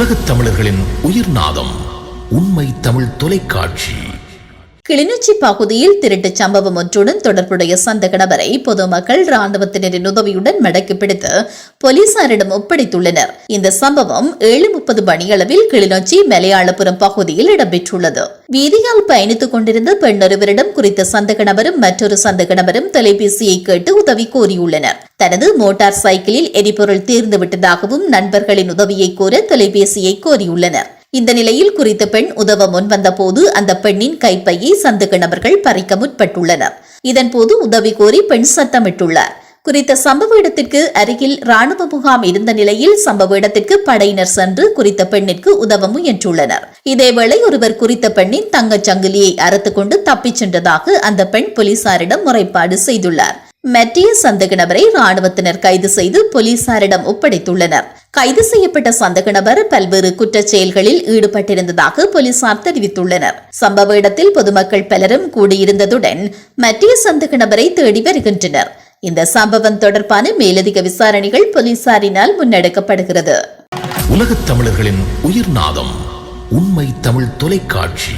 உலகத் தமிழர்களின் உயிர் நாதம் உண்மை தமிழ் தொலைக்காட்சி. கிளிநொச்சி பகுதியில் திருட்டுச் சம்பவம் ஒன்றுடன் தொடர்புடைய சந்த நபரை பொதுமக்கள் ராணுவத்தினரின் உதவியுடன் மடக்கி பிடித்து போலீசாரிடம் ஒப்படைத்துள்ளனர். இந்த சம்பவம் ஏழு முப்பது மணியளவில் கிளிநொச்சி மலையாளபுரம் பகுதியில் இடம்பெற்றுள்ளது. வீதியால் பயணித்துக் கொண்டிருந்த பெண்ணொருவரிடம் குறித்த சந்த நபரும் மற்றொரு சந்த நபரும் தொலைபேசியை கேட்டு உதவி கோரியுள்ளனர். தனது மோட்டார் சைக்கிளில் எரிபொருள் தீர்ந்து விட்டதாகவும் நண்பர்களின் உதவியை கோர தொலைபேசியை கோரியுள்ளனர். இந்த நிலையில் குறித்த பெண் உதவ முன்வந்தபோது அந்த பெண்ணின் கைப்பையை சந்தக நபர்கள் பறிக்க முற்பட்டுள்ளனர். இதன்போது உதவி கோரி பெண் சத்தமிட்டுள்ளார். குறித்த சம்பவ இடத்திற்கு அருகில் ராணுவ முகாம் இருந்த நிலையில் சம்பவ இடத்திற்கு படையினர் சென்று குறித்த பெண்ணிற்கு உதவ முயன்றுள்ளனர். இதேவேளை ஒருவர் குறித்த பெண்ணின் தங்கச் சங்கிலியை அறுத்துக்கொண்டு தப்பிச் சென்றதாக அந்த பெண் போலீசாரிடம் முறைப்பாடு செய்துள்ளார். மற்றிய சந்தக நபரை ராணுவத்தினர் கைது செய்து போலீசாரிடம் ஒப்படைத்துள்ளனர். கைது செய்யப்பட்ட சந்தக நபர் பல்வேறு குற்றச் செயல்களில் ஈடுபட்டிருந்ததாக போலீசார் தெரிவித்துள்ளனர். சம்பவ இடத்தில் பொதுமக்கள் பலரும் கூடியிருந்ததுடன் மற்றிய சந்தக நபரை தேடி வருகின்றனர். இந்த சம்பவம் தொடர்பான மேலதிக விசாரணைகள் போலீசாரினால் முன்னெடுக்கப்படுகிறது. உலகத் தமிழர்களின் உயிர்நாதம் உண்மை தமிழ் தொலைக்காட்சி.